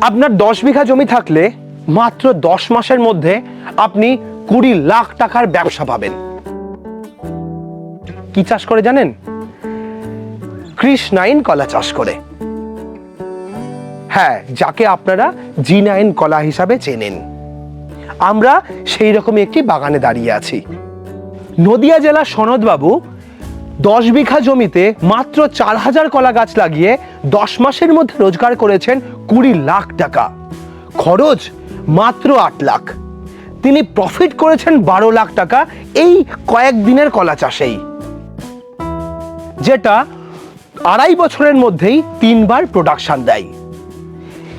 আপনার দশ বিঘা জমি থাকলে মাত্র দশ মাসের মধ্যে আপনি কুড়ি লাখ টাকার ব্যবসা পাবেন। কি চাষ করে জানেন? ক্রিস নাইন কলা চাষ করে। হ্যাঁ যাকে আপনারা জি নাইন কলা হিসাবে চেনেন। আমরা সেই রকমই একটি বাগানে দাঁড়িয়ে আছি। নদিয়া জেলার সনদবাবু দশ বিঘা জমিতে মাত্র চার হাজার কলা গাছ লাগিয়ে দশ মাসের মধ্যে রোজগার করেছেন কুড়ি লাখ টাকা। খরচ মাত্র আট লাখ। তিনি প্রফিট করেছেন বারো লাখ টাকা এই কয়েক দিনের কলা চাষেই। যেটা আড়াই বছরের মধ্যেই তিনবার প্রোডাকশন দেয়।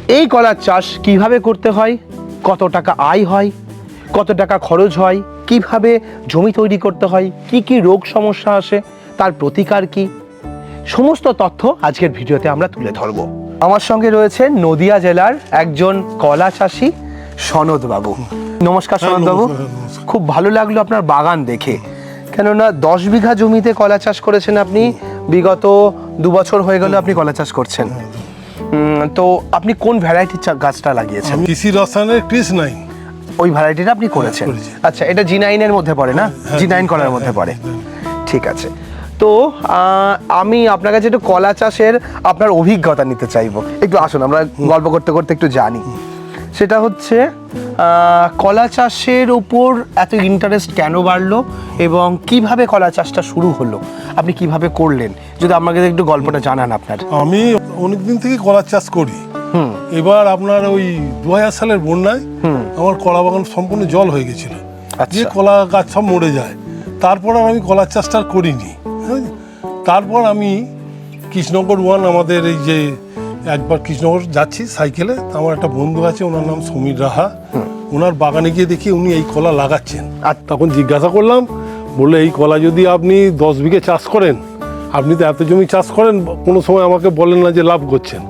এই কলার চাষ কীভাবে করতে হয়? কত টাকা আয় হয়? কত টাকা খরচ হয়? কীভাবে জমি তৈরি করতে হয়? কি কি রোগ সমস্যা আসে? তার প্রতিকার কি? সমস্ত তথ্য আজকের ভিডিওতে আমরা তুলে ধরব। আমার সঙ্গে রয়েছে নদিয়া জেলার একজন কলা চাষি সনদবাবু। নমস্কার সনদ বাবু নমস্কার, নমস্কার। খুব ভালো লাগল আপনার বাগান দেখে। কেননা দশ বিঘা জমিতে কলা চাষ করেছেন আপনি বিগত দু বছর হয়ে গেল আপনি কলা চাষ করছেন। তো আপনি কোন ভ্যারাইটির গাছটা লাগিয়েছেন? কৃষি রসায়নের ক্রিস নাইন ওই ভ্যারাইটিটা আপনি করেছেন। আচ্ছা এটা জি নাইনের মধ্যে পড়ে না? হ্যাঁ, জি নাইন কলার হ্যাঁ, মধ্যে হ্যাঁ, পড়ে। হ্যাঁ। ঠিক আছে। তো আমি আপনার কাছে একটু কলা চাষের আপনার অভিজ্ঞতা নিতে চাইব। একটু আসুন আমরা গল্প করতে করতে একটু জানি। সেটা হচ্ছে কলা চাষের উপর এত ইন্টারেস্ট কেন বাড়লো এবং কীভাবে কলা চাষটা শুরু হলো? আপনি কীভাবে করলেন? যদি আমাকে একটু গল্পটা জানান আপনার। আমি অনেকদিন থেকে কলার চাষ করি। হুম। এবার আপনার ওই দু হাজার সালের বন্যায় আমার কলা বাগান সম্পূর্ণ জল হয়ে গেছিল। আচ্ছা। যে কলা গাছ সব মরে যায় তারপর আর আমি কলার চাষটা করিনি? তারপর আমি কৃষ্ণগর ওয়ান আমাদের এই যে একবার কৃষ্ণনগর যাচ্ছি সাইকেলে তা আমার একটা বন্ধু আছে ওনার নাম সমীর রাহা। ওনার বাগানে গিয়ে দেখি উনি এই কলা লাগাচ্ছেন। আর তখন জিজ্ঞাসা করলাম বলে এই কলা যদি আপনি দশ বিঘে চাষ করেন আপনি তো এত জমি চাষ করেন কোনো সময় আমাকে বলেন না যে লাভ করছেন।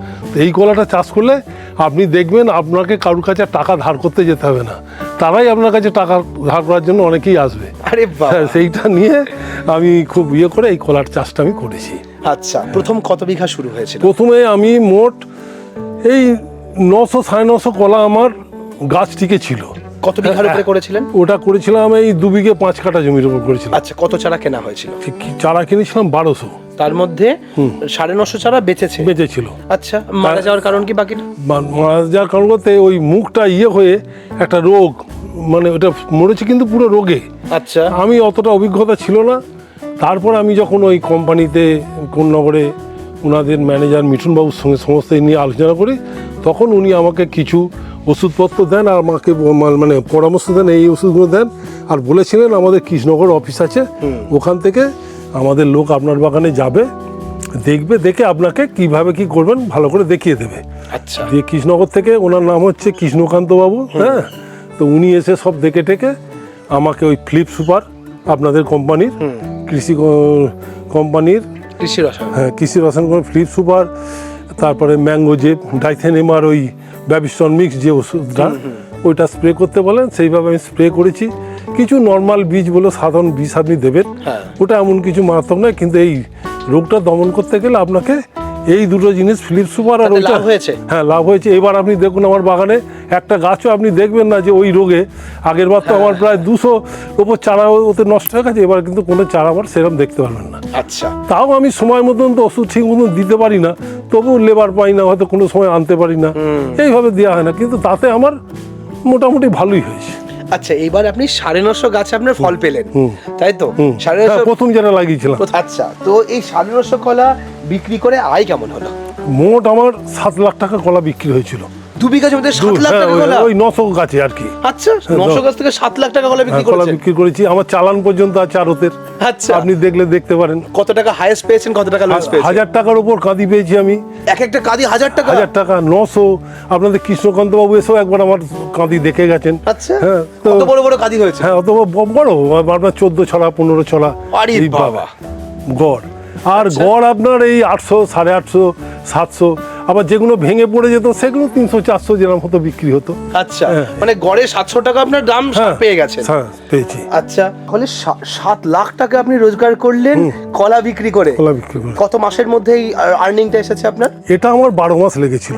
এই কলাটা চাষ করলে আপনি দেখবেন আপনাকে কারোর কাছে টাকা ধার করতে যেতে হবে না। তারাই আপনার কাছে টাকা ধার করার জন্য অনেকেই আসবে। আরে হ্যাঁ, সেইটা নিয়ে আমি খুব ইয়ে করে এই কলার চাষটা আমি করেছি। আচ্ছা প্রথম কত বিঘা শুরু হয়েছিল? প্রথমে আমি মোট এই নশো সাড়ে নশো কলা আমার গাছটিকে ছিল। কত বিঘার উপরে করেছিলেন? ওটা করেছিলাম এই দু বিঘে পাঁচ কাঠা জমির উপর করেছিলাম। আচ্ছা কত চারা কেনা হয়েছিল? চারা কিনেছিলাম বারোশো। তার মধ্যে সাড়ে নশো চারা বেঁচেছে। বেঁচেছিল। আচ্ছা মারা যাওয়ার কারণ কি বাকি? মারা যাওয়ার কারণ বলতে ওই মুখটা ইয়ে হয়ে একটা রোগ মানে ওটা মরেছে কিন্তু পুরো রোগে। আচ্ছা। আমি অতটা অভিজ্ঞতা ছিল না। তারপর আমি যখন ওই কোম্পানিতে কোন নগরে ওনাদের ম্যানেজার মিঠুনবাবুর সঙ্গে সমস্ত নিয়ে আলোচনা করি তখন উনি আমাকে কিছু ওষুধপত্র দেন আর আমাকে মানে পরামর্শ দেন এই ওষুধগুলো দেন আর বলেছিলেন আমাদের কৃষ্ণনগর অফিস আছে ওখান থেকে আমাদের লোক আপনার বাগানে যাবে দেখবে দেখে আপনাকে কীভাবে কি করবেন ভালো করে দেখিয়ে দেবে। আচ্ছা। দিয়ে কৃষ্ণনগর থেকে ওনার নাম হচ্ছে কৃষ্ণকান্ত বাবু হ্যাঁ? তো উনি এসে সব দেখে টেকে আমাকে ওই ফ্লিপ সুপার আপনাদের কোম্পানির কৃষি কোম্পানির কৃষি রসায়ন। হ্যাঁ কৃষি রসায়ন ফ্লিপ সুপার তারপরে ম্যাঙ্গো যে ডাইথেনেমার ওই ব্যাবিস্টন মিক্স যে ওষুধটা ওইটা স্প্রে করতে বলেন সেইভাবে আমি স্প্রে করেছি। কিছু নর্মাল বীজ বলে সাধারণ বীজ আপনি দেবেন। হ্যাঁ। ওটা এমন কিছু মারাত্মক নয় কিন্তু এই রোগটা দমন করতে গেলে আপনাকে এই দুটো জিনিস ফিলিপ সুপার আর ওইটা হয়েছে? হ্যাঁ লাভ হয়েছে। এবার আপনি দেখুন আমার বাগানে একটা গাছও আপনি দেখবেন না যে ওই রোগে। আগের বার তো হ্যাঁ, আমার প্রায় দুশো ওপর চারা ওতে নষ্ট হয়ে গেছে এবার কিন্তু কোনো চারা আমার সেরকম দেখতে পারবেন না। আচ্ছা। তাও আমি সময় মতন তো ওষুধ ঠিক মতন দিতে পারি না তবুও লেবার পাই না হয়তো কোনো সময় আনতে পারি না। এইভাবে দেওয়া হয় না কিন্তু তাতে আমার মোটামুটি ভালোই হয়েছে। আচ্ছা এইবার আপনি সাড়ে নশো গাছে আপনার ফল পেলেন। তাই তো? সাড়ে নশো প্রথম যেটা লাগিয়েছিলাম। আচ্ছা তো এই সাড়ে নশো কলা বিক্রি করে আয় কেমন হলো? মোট আমার সাত লাখ টাকা কলা বিক্রি হয়েছিল। দু বিঘা জমিতে সাত লাখ হ্যাঁ, টাকা ওই- কলা ওই নশো গাছে আর কি। আচ্ছা নশো গাছ থেকে সাত লাখ টাকা কলা হ্যাঁ, বিক্রি কলা বিক্রি করেছি। আমার চালান পর্যন্ত আছে আরতের আচ্ছা। আপনি দেখলে দেখতে পারেন। কত টাকা হাইয়েস্ট পেয়েছেন কত টাকা লস পেয়েছেন? হাজার টাকার উপর কাঁদি পেয়েছি আমি। এক একটা কাঁদি হাজার টাকা? হাজার টাকা নশো। আপনাদের কৃষ্ণকান্ত বাবু এসেও একবার আমার কাঁদি দেখে গেছেন। আচ্ছা। হ্যাঁ কত বড় বড় কাদি হয়েছে? হ্যাঁ অত বড় আপনার চোদ্দ ছড়া পনেরো ছড়া। আরে বাবা। গড়। আর গড় আপনার এই আটশো সাড়ে আটশো সাতশো। আবার যেগুলো ভেঙে পড়ে যেত সেগুলো তিনশো চারশো যেরকম হতো বিক্রি হতো। আচ্ছা হ্যাঁ। মানে গড়ে সাতশো টাকা আপনার দাম হ্যাঁ পেয়ে গেছে হ্যাঁ পেয়েছি। আচ্ছা তাহলে সাত লাখ টাকা আপনি রোজগার করলেন কলা বিক্রি করে। কলা বিক্রি করে। কত মাসের মধ্যে এই আর্নিংটা এসেছে আপনার? এটা আমার বারো মাস লেগেছিল।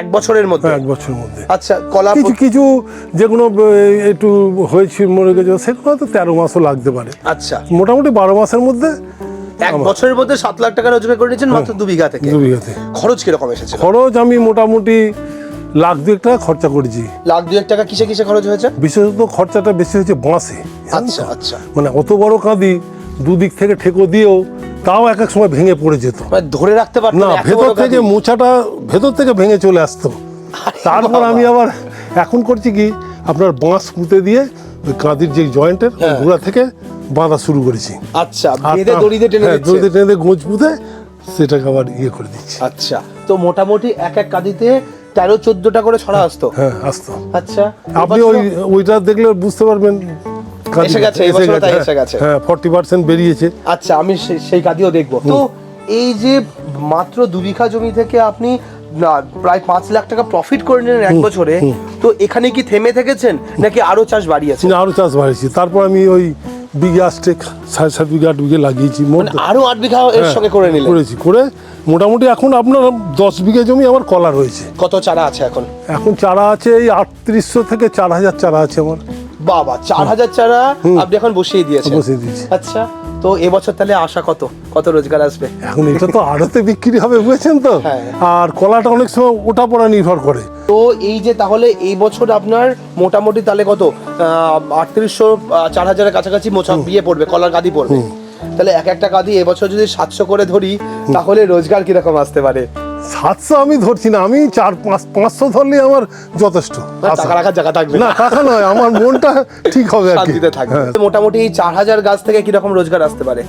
এক বছরের মধ্যে? এক বছরের মধ্যে। আচ্ছা কলা কিছু কিছু যেগুলো একটু হয়েছে মরে গেছে সেগুলো হয়তো তেরো মাসও লাগতে পারে। আচ্ছা। মোটামুটি বারো মাসের মধ্যে এক বছরের মধ্যে সাত লাখ টাকা রোজগার করে নিয়েছেন মাত্র দু বিঘা থেকে। দু বিঘাতে খরচ কীরকম এসেছে খরচ আমি মোটামুটি লাখ দুয়েক টাকা খরচা করেছি। লাখ দুয়েক টাকা কিসে কিসে খরচ হয়েছে? বিশেষত খরচাটা বেশি হয়েছে বাঁশে আচ্ছা আচ্ছা। মানে অত বড় কাঁদি দুদিক থেকে ঠেকো দিয়েও তাও এক এক সময় ভেঙে পড়ে যেত। মানে ধরে রাখতে পারতেন না ভেতর থেকে? মোচাটা ভেতর থেকে ভেঙে চলে আসতো। তারপর আমি আবার এখন করছি কি আপনার বাঁশ পুঁতে দিয়ে কাঁদির যে জয়েন্টের হ্যাঁ। গোড়া থেকে বাঁধা শুরু করেছি। আচ্ছা বেঁধে দড়িতে টেনে হ্যাঁ, দিচ্ছে। দড়িতে টেনে গোঁজ পুঁতে সেটাকে আবার ইয়ে করে দিচ্ছি। আচ্ছা তো মোটামুটি এক এক কাঁদিতে তেরো চোদ্দটা করে ছড়া আসতো। হ্যাঁ আসতো। আচ্ছা আপনি ওই ওইটা দেখলে বুঝতে পারবেন এসে গেছে, এসে গেছে। হ্যাঁ ফর্টি পার্সেন্ট বেরিয়েছে। আচ্ছা আমি সেই কাঁদিও দেখব। তো এই যে মাত্র দু বিঘা জমি থেকে আপনি প্রায় পাঁচ লাখ টাকা প্রফিট করে নিলেন এক বছরে। তো এখানে কি থেমে থেকেছেন নাকি আরও চাষ বাড়িয়েছেন না আরও চাষ বাড়িয়েছি। তারপর আমি ওই বিঘে আস্টেক সাড়ে সাত বিঘা আট বিঘে লাগিয়েছি মানে আরও আট বিঘা এর হ্যাঁ, সঙ্গে করে নিলেন? করেছি করে মোটামুটি এখন আপনার দশ বিঘা জমি আমার কলা রয়েছে। কত চারা আছে এখন? এখন চারা আছে এই আটত্রিশশো থেকে চার হাজার চারা আছে আমার। বাবা চার হাজার চারা আপনি এখন বসিয়ে দিয়েছেন। বসিয়ে দিয়েছি। আচ্ছা। তো এবছর তাহলে আশা কত? কত রোজগার আসবে? এখন এটা তো আড়তে বিক্রি হবে বুঝেছেন তো? হ্যাঁ। আর কলাটা অনেক সময় ওটা পড়া নির্ভর করে। তো এই যে তাহলে এই বছর আপনার মোটামুটি তাহলে কত? আটত্রিশশো চার হাজারের কাছাকাছি মোছা বিয়ে পড়বে কলার গাদি পড়বে। তাহলে এক একটা গাদি এবছর যদি সাতশো করে ধরি তাহলে রোজগার কীরকম আসতে পারে? সাতশো আমি ধরছি না আমি চার পাঁচ পাঁচশো ধরলে আমার যথেষ্ট। আশা। টাকা রাখার জায়গা থাকবে। না টাকা নয় আমার মনটা ঠিক হবে আর কি। হ্যাঁ। মোটামুটি চার হাজার গাছ থেকে কীরকম রোজগার আসতে পারে?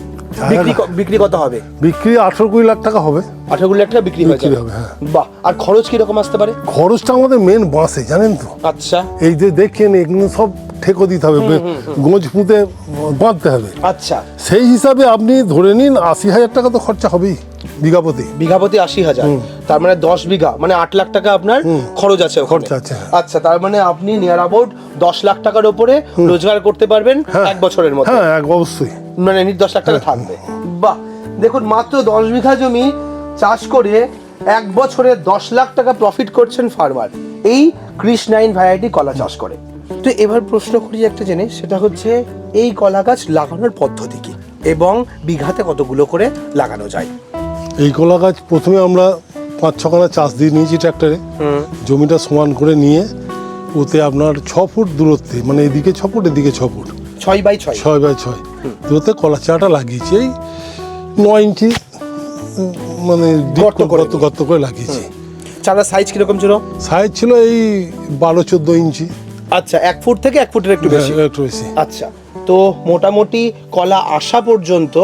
বিক্রি বিক্রি কত হবে? বিক্রি আঠারো কুড়ি লাখ টাকা হবে। আঠারো লাখ টাকা বিক্রি বিক্রি হবে, হ্যাঁ। বাহ আর খরচ কীরকম আসতে পারে? খরচটা আমাদের মেন বাঁশে জানেন তো? আচ্ছা। এই যে দেখছেন এগুলো সব ঠেকো দিতে হবে গোঁজ পুঁতে বাঁধতে হবে। আচ্ছা। সেই হিসাবে আপনি ধরে নিন আশি হাজার টাকা তো খরচা হবেই। বিঘাপতি? বিঘাপতি আশি হাজার। তার মানে দশ বিঘা মানে আট লাখ টাকা আপনার খরচ আছে। খরচা আছে, হ্যাঁ। আচ্ছা তার মানে আপনি নিয়ার অ্যাবাউট দশ লাখ টাকার উপরে রোজগার করতে পারবেন এক বছরের মধ্যে। হ্যাঁ এক অবশ্যই। মানে দশ লাখ টাকা থাকবে। বাহ! দেখুন মাত্র দশ বিঘা জমি চাষ করে এক বছরে দশ লাখ টাকা প্রফিট করছেন ফার্মার এই ক্রিস নাইন ভ্যারাইটি কলা চাষ করে। তো এবার প্রশ্ন করি একটা জিনিস সেটা হচ্ছে এই কলা গাছ লাগানোর পদ্ধতি কি? এবং বিঘাতে কতগুলো করে লাগানো যায়? এই কলা গাছ প্রথমে আমরা পাঁচ ছখানা চাষ দিয়ে নিয়েছি ট্র্যাক্টরে। জমিটা সমান করে নিয়ে ওতে আপনার ছ ফুট দূরত্বে মানে এদিকে ছ ফুট এদিকে ছ ফুট। ছয় বাই ছয়। ছয় বাই ছয়। দূরত্বে কলা চারাটা লাগিয়েছি এই নয় ইঞ্চি মানে গর্ত গর্ত করে লাগিয়েছি। চারার সাইজ কীরকম ছিল? সাইজ ছিল এই বারো চোদ্দ ইঞ্চি। আচ্ছা এক ফুট থেকে এক ফুটের একটু বেশি। হ্যাঁ, একটু বেশি। আচ্ছা তো মোটামুটি কলা আসা পর্যন্ত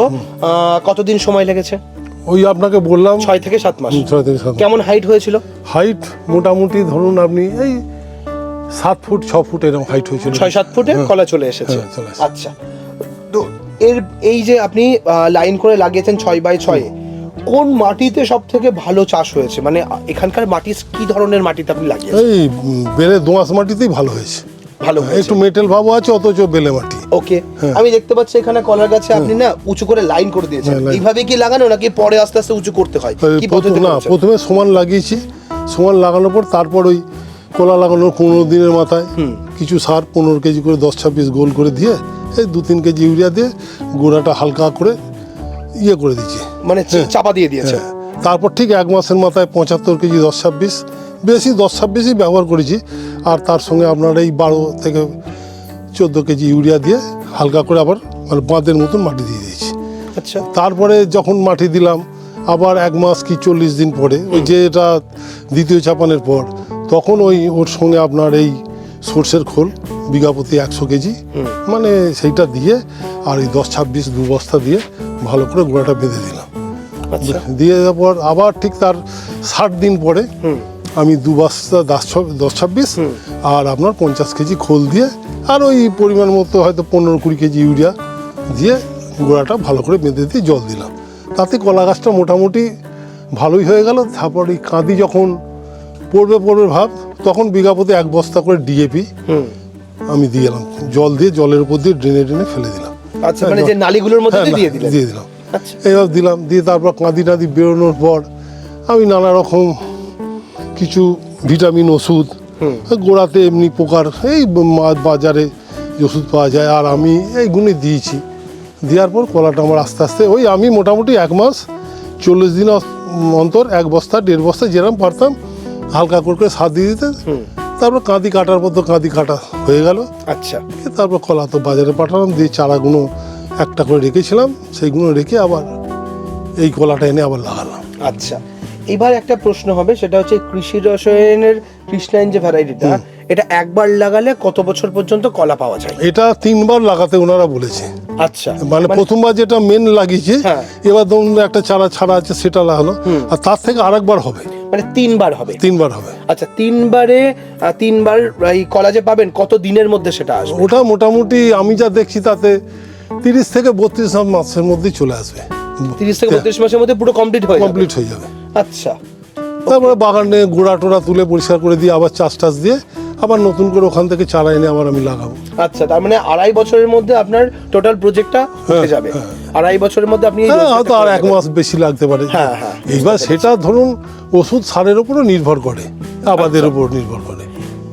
কতদিন সময় লেগেছে? ওই আপনাকে বললাম ছয় থেকে সাত মাস। ছয় থেকে সাত কেমন হাইট হয়েছিল? হাইট মোটামুটি ধরুন আপনি এই সাত ফুট ছ ফুট এরকম হাইট হয়েছিল। ছয় সাত ফুটে হ্যাঁ। কলা চলে এসেছে। হ্যাঁ, আচ্ছা। তো এর এই যে আপনি লাইন করে লাগিয়েছেন ছয় বাই ছয়ে কোন মাটিতে সব থেকে ভালো চাষ হয়েছে? মানে এখানকার মাটি কি ধরনের মাটিতে আপনি লাগিয়েছেন? এই বেলে দোঁয়াশ মাটিতেই ভালো হয়েছে। ভালো একটু মেটেল ভাবও আছে অথচ বেলে মাটি। ওকে হ্যাঁ। আমি দেখতে পাচ্ছি এখানে কলার গাছে আপনি না উঁচু করে লাইন করে দিয়েছেন। হ্যাঁ, এইভাবে কি লাগানো নাকি পরে আস্তে আস্তে উঁচু করতে হয়? কি পদ্ধতি না প্রথমে সমান লাগিয়েছি। সমান লাগানোর পর তারপর ওই কলা লাগানোর পনেরো দিনের মাথায় কিছু সার পনেরো কেজি করে দশ ছাব্বিশ গোল করে দিয়ে এই দু তিন কেজি ইউরিয়া দিয়ে গোড়াটা হালকা করে ইয়ে করে দিচ্ছি মানে চাপা দিয়ে দিয়েছে হ্যাঁ। তারপর ঠিক এক মাসের মাথায় পঁচাত্তর কেজি দশ ছাব্বিশ। বেশি দশ ছাব্বিশই ব্যবহার করেছি। আর তার সঙ্গে আপনার এই বারো থেকে চোদ্দ কেজি ইউরিয়া দিয়ে হালকা করে আবার মানে বাঁধের মতন মাটি দিয়ে দিয়েছি। আচ্ছা। তারপরে যখন মাটি দিলাম আবার এক মাস কি চল্লিশ দিন পরে ওই যে এটা দ্বিতীয় চাপানের পর তখন ওই ওর সঙ্গে আপনার এই সর্ষের খোল বিঘা প্রতি একশো কেজি মানে সেইটা দিয়ে আর এই দশ ছাব্বিশ দু বস্তা দিয়ে ভালো করে গোড়াটা বেঁধে দিলাম। আচ্ছা। দিয়ে দেওয়ার পর আবার ঠিক তার ষাট দিন পরে আমি দু বস্তা দশ ছাব্বিশ আর আপনার পঞ্চাশ কেজি খোল দিয়ে আর ওই পরিমাণ মতো হয়তো পনেরো কুড়ি কেজি ইউরিয়া দিয়ে গোড়াটা ভালো করে বেঁধে দিয়ে জল দিলাম। তাতে কলা গাছটা মোটামুটি ভালোই হয়ে গেল। তারপর এই কাঁদি যখন পড়বে পড়বে ভাব তখন বিঘা প্রতি এক বস্তা করে ডিএপি আমি দিয়ে এলাম। জল দিয়ে জলের উপর দিয়ে ড্রেনে ড্রেনে ফেলে দিলাম। আচ্ছা মানে যে নালীগুলোর মধ্যে হ্যাঁ, দিয়ে দিলেন। দিয়ে দিলাম। এইবার দিলাম দিয়ে তারপর কাঁদি টাঁদি বেরোনোর পর আমি নানা রকম কিছু ভিটামিন ওষুধ গোড়াতে এমনি পোকার এই বাজারে ওষুধ পাওয়া যায় আর আমি এইগুলি দিয়েছি। দেওয়ার পর কলাটা আমার আস্তে আস্তে ওই আমি মোটামুটি এক মাস চল্লিশ দিন অন্তর এক বস্তা দেড় বস্তা যেরকম পারতাম হালকা করে করে সার দিয়ে দিতে। তারপর কাঁদি কাটার মতো কাঁদি কাটা হয়ে গেল। আচ্ছা। তারপর কলা তো বাজারে পাঠালাম দিয়ে চারাগুলো একটা করে রেখেছিলাম সেইগুলো রেখে আবার এই কলাটা এনে আবার লাগালাম। আচ্ছা। এবার একটা প্রশ্ন হবে সেটা হচ্ছে কৃষি রসায়নের কৃষ্ণাইন যে ভ্যারাইটিটা এটা একবার লাগালে কত বছর পর্যন্ত কলা পাওয়া যায়? এটা তিনবার লাগাতে ওনারা বলেছে। আচ্ছা। মানে প্রথমবার যেটা মেন লাগিয়েছে হ্যাঁ। এবার ধরুন একটা চারা ছাড়া আছে সেটা লাগালো আর তার থেকে আরেকবার হবে। মানে তিনবার হবে? তিনবার হবে। আচ্ছা তিনবারে তিনবার এই কলা যে পাবেন কত দিনের মধ্যে সেটা আসবে? ওটা মোটামুটি আমি যা দেখছি তাতে তিরিশ থেকে বত্রিশ মাসের মধ্যেই চলে আসবে। তিরিশ থেকে বত্রিশ মাসের মধ্যে পুরো কমপ্লিট হয়ে কমপ্লিট হয়ে যাবে। আচ্ছা। তারপরে বাগানে গোড়া টোড়া তুলে পরিষ্কার করে দিয়ে আবার চাষ টাস দিয়ে আবার নতুন করে ওখান থেকে চারা এনে আবার আমি লাগাবো। আচ্ছা তার মানে আড়াই বছরের মধ্যে আপনার টোটাল প্রজেক্টটা হয়ে যাবে। আড়াই বছরের মধ্যে আপনি হ্যাঁ হয়তো আর এক মাস বেশি লাগতে পারে। হ্যাঁ, হ্যাঁ, এইবার সেটা ধরুন ওষুধ সারের উপরও নির্ভর করে আবাদের উপর নির্ভর করে।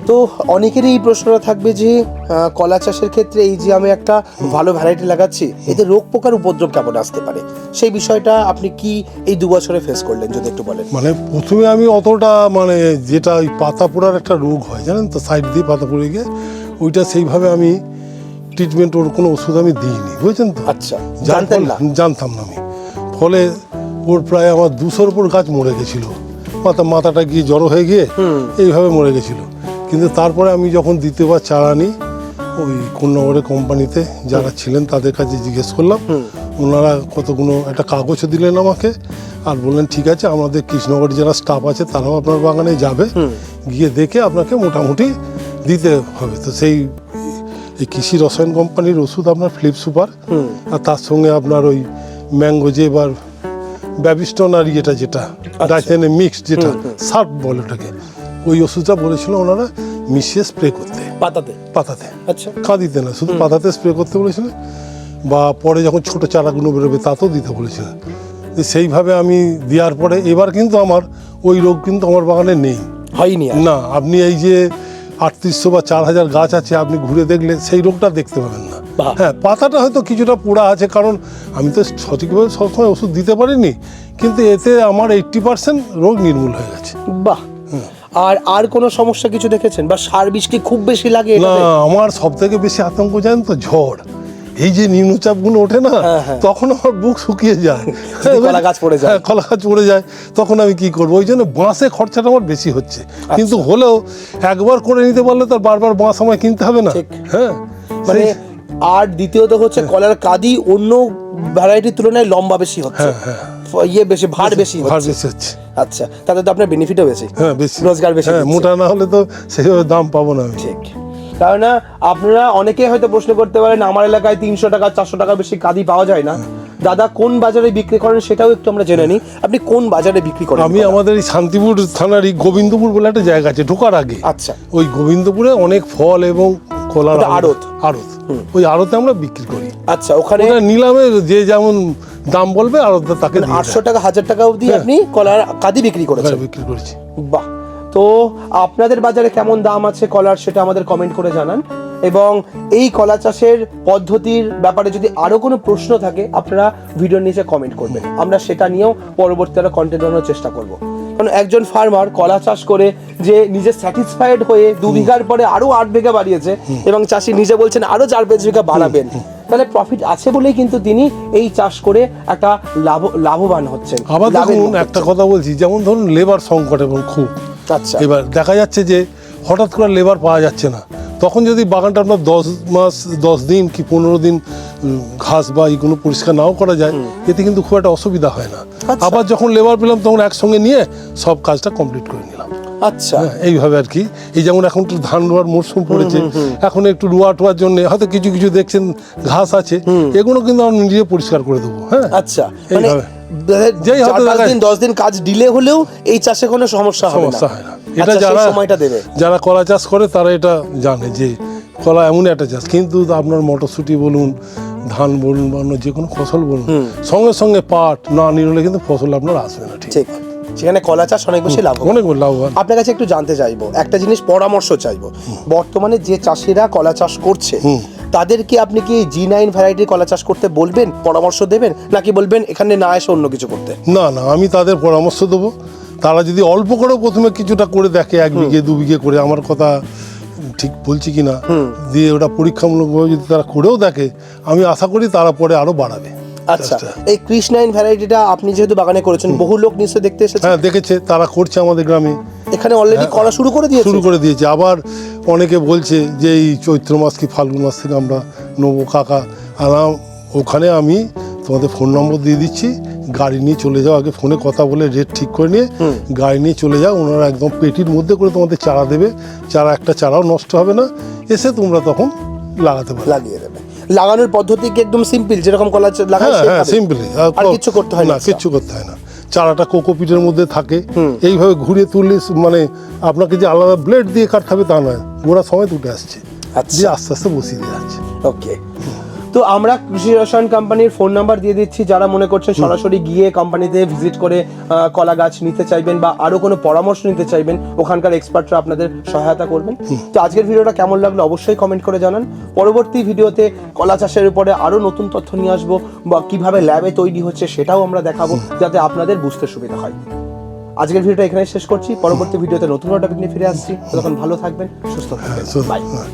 তো অনেকেরই এই প্রশ্নটা থাকবে যে কলা চাষের ক্ষেত্রে এই যে আমি একটা ভালো ভ্যারাইটি লাগাচ্ছি এতে রোগ পোকার উপদ্রব কেমন আসতে পারে? সেই বিষয়টা আপনি কি এই দু বছরে ফেস করলেন যদি একটু বলেন? মানে প্রথমে আমি অতটা মানে যেটা ওই পাতা পোড়ার একটা রোগ হয় জানেন তো সাইড দিয়ে পাতা পড়ে গিয়ে ওইটা সেইভাবে আমি ট্রিটমেন্ট ওর কোনো ওষুধ আমি দিইনি বুঝেছেন তো? আচ্ছা যার জানতেন না। জানতাম না আমি। ফলে ওর প্রায় আমার দুশোর উপর গাছ মরে গেছিল। মাথা মাথাটা গিয়ে জড়ো হয়ে গিয়ে এইভাবে মরে গেছিল। কিন্তু তারপরে আমি যখন দ্বিতীয়বার চারা নিই ওই কন্যাগড়ের কোম্পানিতে যারা ছিলেন তাদের কাছে জিজ্ঞেস করলাম। ওনারা কতগুলো একটা কাগজও দিলেন আমাকে আর বললেন ঠিক আছে আমাদের কৃষ্ণগড় যারা স্টাফ আছে তারাও আপনার বাগানে যাবে। গিয়ে দেখে আপনাকে মোটামুটি দিতে হবে। তো সেই এই কৃষি রসায়ন কোম্পানির ওষুধ আপনার ফ্লিপ সুপার আর তার সঙ্গে আপনার ওই ম্যাঙ্গো যে এবার ব্যাবিস্টন আর ইয়েটা যেটা ডাইথেনে মিক্স যেটা সার্ফ বলে ওটাকে। ওই ওষুধটা বলেছিল ওনারা মিশিয়ে স্প্রে করতে। পাতাতে? পাতাতে। আচ্ছা। কাঁদিতে না শুধু পাতাতে স্প্রে করতে বলেছিলেন বা পরে যখন ছোট চারাগুলো বেরোবে তাতেও দিতে বলেছিলেন যে সেইভাবে আমি দেওয়ার পরে এবার কিন্তু আমার ওই রোগ কিন্তু আমার বাগানে নেই। হয়নি। না আপনি এই যে আটত্রিশশো বা চার হাজার গাছ আছে আপনি ঘুরে দেখলে সেই রোগটা দেখতে পাবেন না। হ্যাঁ পাতাটা হয়তো কিছুটা পোড়া আছে কারণ আমি তো সঠিকভাবে সবসময় ওষুধ দিতে পারিনি কিন্তু এতে আমার এইট্টি পার্সেন্ট রোগ নির্মূল হয়ে গেছে। বাহ। আর আর কোনো সমস্যা কিছু দেখেছেন বা সার বিষ কি খুব বেশি লাগে না এটাতে? আমার সব থেকে বেশি আতঙ্ক জানেন তো ঝড় এই যে নিম্নচাপগুলো ওঠে না হ্যাঁ, হ্যাঁ। তখন আমার বুক শুকিয়ে যায় যদি কলা গাছ পড়ে যায়। হ্যাঁ, কলা গাছ পড়ে যায় তখন আমি কি করব ওই জন্য বাঁশে খরচাটা আমার বেশি হচ্ছে আচ্ছা। কিন্তু হলেও একবার করে নিতে পারলে তার বারবার বাঁশ আমায় কিনতে হবে না ঠিক। হ্যাঁ মানে সেই- আর দ্বিতীয়ত হচ্ছে কলার কাদি অন্য ভ্যারাইটির তুলনায় লম্বা বেশি হচ্ছে। ফ- ইয়ে বেশি ভার বেশি ভার বেশি হচ্ছে। আচ্ছা তাতে তো আপনার বেনিফিটও বেশি। হ্যাঁ বেশি। রোজগার বেশি হ্যাঁ মোটা না হলে তো সেইভাবে দাম পাবো না ঠিক। কারণ না আপনারা অনেকে হয়তো প্রশ্ন করতে পারেন আমার এলাকায় তিনশো টাকা চারশো টাকা বেশি কাদি পাওয়া যায় না? দাদা কোন বাজারে বিক্রি করেন সেটাও একটু আমরা জেনে নিই। আপনি কোন বাজারে বিক্রি করেন আমি আমাদের এই শান্তিপুর থানার এই গোবিন্দপুর বলে একটা জায়গা আছে ঢোকার আগে। আচ্ছা। ওই গোবিন্দপুরে অনেক ফল এবং কলার আড়ত। আড়ত। ওই আড়তে আমরা বিক্রি করি। আচ্ছা ওখানে নিলামে যে যেমন দাম বলবে আড়তটা তাকে আটশো টাকা হাজার টাকা অবধি আপনি কলার কাদি বিক্রি। করেছেন। হ্যাঁ, বিক্রি করেছি। বাহ। তো আপনাদের বাজারে কেমন দাম আছে কলার সেটা আমাদের কমেন্ট করে জানান। এবং এই কলা চাষের পদ্ধতির ব্যাপারে যদি আরও কোনো প্রশ্ন থাকে আপনারা ভিডিওর নিচে কমেন্ট করবেন। আমরা সেটা নিয়েও পরবর্তীতে কন্টেন্ট বানানোর চেষ্টা করব। একজন ফার্মার কলা চাষ করে যে নিজে স্যাটিসফাইড হয়ে দু বিঘার পরে আরও আট বিঘা বাড়িয়েছে এবং চাষি নিজে বলছেন আরও চার পাঁচ বিঘা বাড়াবেন। তাহলে প্রফিট আছে বলেই কিন্তু তিনি এই চাষ করে একটা লাভ লাভবান হচ্ছেন। আবার দেখুন একটা কথা বলছি যেমন ধরুন লেবার সংকট এবং খুব। আচ্ছা। এবার দেখা যাচ্ছে যে হঠাৎ করে লেবার পাওয়া যাচ্ছে না। তখন যদি বাগানটা আপনার দশ মাস দশ দিন কি পনেরো দিন ঘাস বা এইগুলো পরিষ্কার নাও করা যায় এতে কিন্তু খুব একটা অসুবিধা হয় না। আচ্ছা। আবার যখন লেবার পেলাম তখন একসঙ্গে নিয়ে সব কাজটা কমপ্লিট করে নিলাম। আচ্ছা। হ্যাঁ, এইভাবে আর কি। এই যেমন এখন একটু ধান রোয়ার মরশুম পড়েছে এখন একটু রোয়া টোয়ার জন্য হয়তো কিছু কিছু দেখছেন ঘাস আছে এগুলো কিন্তু আমরা নিজে পরিষ্কার করে দেবো হ্যাঁ। আচ্ছা। মানে এইভাবে। চার যেই পাঁচ দিন দশ দিন কাজ ডিলে হলেও এই চাষে কোনো সমস্যা হবে না। সমস্যা হয় না। এটা যারা সময়টা দেবে। যারা কলা চাষ করে তারা এটা জানে যে কলা এমন একটা চাষ। কিন্তু আপনার মটরশুঁটি বলুন ধান বলুন বা অন্য যে কোনো ফসল বলুন সঙ্গে সঙ্গে পাট না নিরলে কিন্তু ফসল আপনার আসবে না ঠিক। সেখানে কলা চাষ অনেক বেশি লাভ অনেক লাভবান। আপনার কাছে একটু জানতে চাইব একটা জিনিস পরামর্শ চাইব। বর্তমানে যে চাষিরা কলা চাষ করছে তাদেরকে আপনি কি জি নাইন ভ্যারাইটির কলা চাষ করতে বলবেন পরামর্শ দেবেন নাকি বলবেন এখানে না এসে অন্য কিছু করতে? না না আমি তাদের পরামর্শ দেবো। তারা যদি অল্প করেও প্রথমে কিছুটা করে দেখে এক বিঘে দু বিঘে করে আমার কথা ঠিক বলছি কি না দিয়ে ওটা পরীক্ষামূলকভাবে যদি তারা করেও দেখে আমি আশা করি তারা পরে আরও বাড়াবে। আচ্ছা এই কৃষ নাইন ভ্যারাইটিটা আপনি যেহেতু বাগানে করেছেন বহু লোক নিশ্চয়ই দেখতে এসেছে। হ্যাঁ দেখেছে তারা করছে আমাদের গ্রামে। এখানে অলরেডি করা শুরু করে দিয়েছে। শুরু করে দিয়েছে। আবার অনেকে বলছে যে এই চৈত্র মাস কি ফাল্গুন মাস থেকে আমরা নেব। কাকা আর ওখানে আমি তোমাদের ফোন নম্বর দিয়ে দিচ্ছি। গাড়ি নিয়ে চলে যাও। আগে ফোনে কথা বলে রেট ঠিক করে নিয়ে গাড়ি নিয়ে চলে যাও। ওনারা একদম পেটির মধ্যে করে তোমাদের চারা দেবে। চারা একটা চারাও নষ্ট হবে না। এসে তোমরা তখন লাগাতে পারো। লাগিয়ে দেবে। লাগানোর পদ্ধতি কি একদম সিম্পল যেরকম কলা লাগায় হ্যাঁ হ্যাঁ সেভাবে? আর কিছু করতে হয় না কিচ্ছু করতে হয় না। চারাটা কোকোপিটের মধ্যে থাকে। এইভাবে ঘুরে তুললে মানে আপনাকে যে আলাদা ব্লেড দিয়ে কাটতে হবে তা নয় গোড়া সময় উঠে আসছে। আচ্ছা। দিয়ে আস্তে আস্তে বসিয়ে দিয়ে যাচ্ছে ওকে তো আমরা কৃষি রসায়ন কোম্পানির ফোন নাম্বার দিয়ে দিচ্ছি যারা মনে করছেন সরাসরি গিয়ে কোম্পানিতে ভিজিট করে কলা গাছ নিতে চাইবেন বা আরও কোনো পরামর্শ নিতে চাইবেন ওখানকার এক্সপার্টরা আপনাদের সহায়তা করবেন। তো আজকের ভিডিওটা কেমন লাগল অবশ্যই কমেন্ট করে জানান। পরবর্তী ভিডিওতে কলা চাষের উপরে আরও নতুন তথ্য নিয়ে আসব বা কীভাবে ল্যাবে তৈরি হচ্ছে সেটাও আমরা দেখাবো যাতে আপনাদের বুঝতে সুবিধা হয়। আজকের ভিডিওটা এখানে শেষ করছি। পরবর্তী ভিডিওতে নতুন টপিক নিয়ে ফিরে আসছি। তখন ভালো থাকবেন সুস্থ থাকবেন। বাই হ্যাঁ।